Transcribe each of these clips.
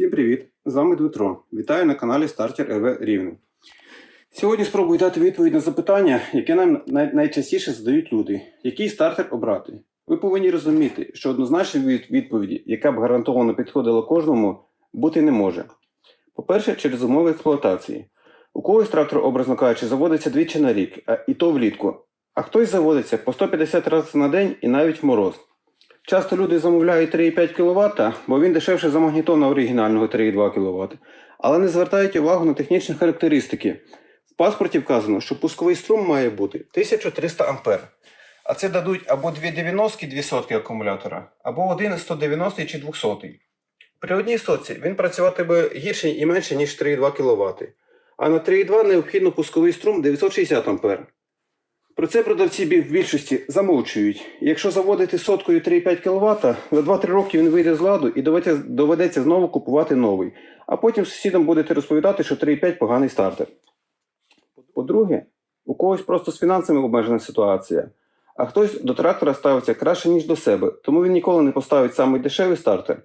Всім привіт! З вами Дмитро. Вітаю на каналі Стартер ЕВ Рівне. Сьогодні спробую дати відповідь на запитання, яке нам найчастіше задають люди: який стартер обрати? Ви повинні розуміти, що однозначної від- відповіді, яка б гарантовано підходила кожному, бути не може. По-перше, через умови експлуатації. У когось трактор, образно кажучи, заводиться двічі на рік, а і то влітку. А хтось заводиться по 150 разів на день і навіть в мороз. Часто люди замовляють 3,5 кВт, бо він дешевше за магнітона оригінального 3,2 кВт, але не звертають увагу на технічні характеристики. В паспорті вказано, що пусковий струм має бути 1300 А. А це дадуть або 290 дві сотки акумулятора, або один 190 чи 200. При одній сотці він працюватиме гірше і менше, ніж 3,2 кВт. А на 3,2 необхідно пусковий струм 960 А. Про це продавці в більшості замовчують. Якщо заводити соткою 3,5 кВт, за 2-3 роки він вийде з ладу і доведеться, знову купувати новий. А потім сусідам будете розповідати, що 3,5 поганий стартер. По-друге, у когось просто з фінансами обмежена ситуація, а хтось до трактора ставиться краще, ніж до себе, тому він ніколи не поставить самий дешевий стартер.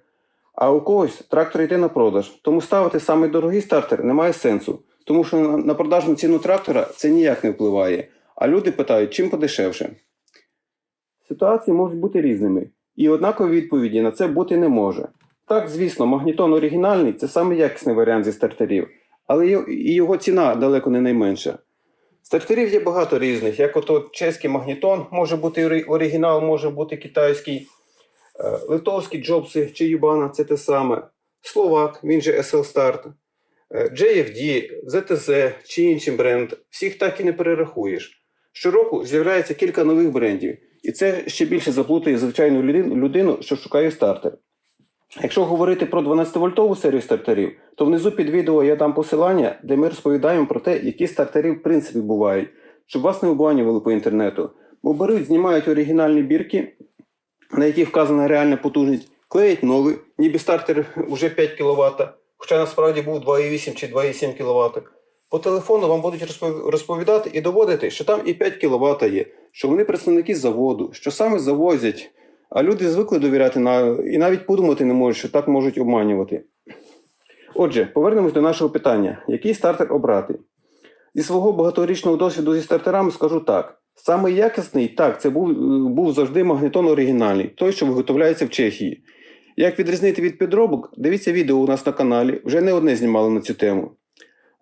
А у когось трактор йде на продаж, тому ставити самий дорогий стартер немає сенсу, тому що на продажну ціну трактора це ніяк не впливає. А люди питають, чим подешевше. Ситуації можуть бути різними, і однакові відповіді на це бути не може. Так, звісно, магнітон оригінальний це саме якісний варіант зі стартерів, але і його ціна далеко не найменша. Стартерів є багато різних, як ото чеський магнітон, може бути оригінал, може бути китайський, е, литовські джобси чи Юбана це те саме, Словак, він же SL Start, е, JFD, ZTZ чи інший бренд. Всіх так і не перерахуєш. Щороку з'являється кілька нових брендів, і це ще більше заплутає звичайну людину, що шукає стартер. Якщо говорити про 12-вольтову серію стартерів, то внизу під відео я дам посилання, де ми розповідаємо про те, які стартери в принципі бувають, щоб вас не обманювали по інтернету. Бо беруть, знімають оригінальні бірки, на яких вказана реальна потужність, клеять нові, ніби стартер вже 5 кВт, хоча насправді був 2,8 чи 2,7 кВт. По телефону вам будуть розповідати і доводити, що там і 5 кВт є, що вони представники заводу, що саме завозять. А люди звикли довіряти на і навіть подумати не можуть, що так можуть обманювати. Отже, повернемось до нашого питання: який стартер обрати? Зі свого багаторічного досвіду зі стартерами скажу так: саме якісний, так, це був, був завжди магнітон оригінальний, той, що виготовляється в Чехії. Як відрізнити від підробок, дивіться відео у нас на каналі, вже не одне знімали на цю тему.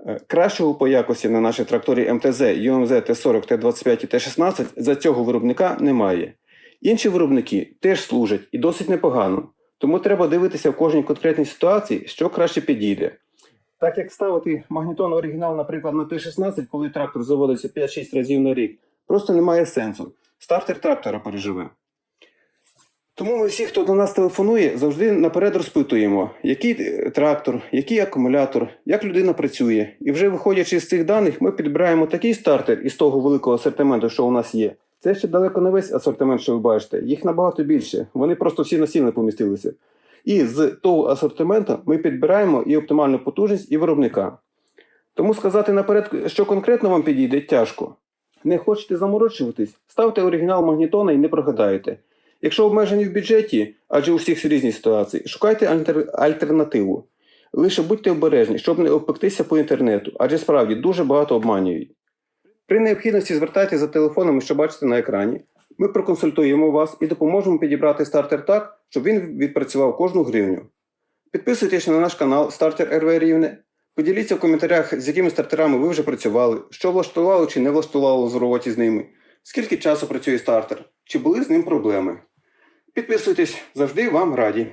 Е, Кращого по якості на нашій тракторі МТЗ, UMZ Т40, Т25 і Т16 за цього виробника немає. Інші виробники теж служать і досить непогано, тому треба дивитися в кожній конкретній ситуації, що краще підійде. Так як ставити магнітон оригінал, наприклад, на Т16, коли трактор заводиться 5-6 разів на рік, просто немає сенсу. Стартер трактора переживе. Тому ми всі, хто до нас телефонує, завжди наперед розпитуємо, який е, трактор, який акумулятор, як людина працює. І вже виходячи з цих даних, ми підбираємо такий стартер із того великого асортименту, що у нас є. Це ще далеко не весь асортимент, що ви бачите. Їх набагато більше. Вони просто всі на стіл не помістилися. І з того асортименту ми підбираємо і оптимальну потужність, і виробника. Тому сказати наперед, що конкретно вам підійде, тяжко. Не хочете заморочуватись, ставте оригінал магнітона і не прогадаєте. Якщо обмежені в бюджеті, адже у всіх різні ситуації, шукайте альтернативу. Лише будьте обережні, щоб не обпектися по інтернету, адже справді дуже багато обманюють. При необхідності звертайтеся за телефонами, що бачите на екрані. Ми проконсультуємо вас і допоможемо підібрати стартер так, щоб він відпрацював кожну гривню. Підписуйтесь на наш канал Стартер РВ Рівне. Поділіться в коментарях, з якими стартерами ви вже працювали, що влаштувало чи не влаштувало в роботі з ними, скільки часу працює стартер, чи були з ним проблеми. Підписуйтесь, завжди вам раді.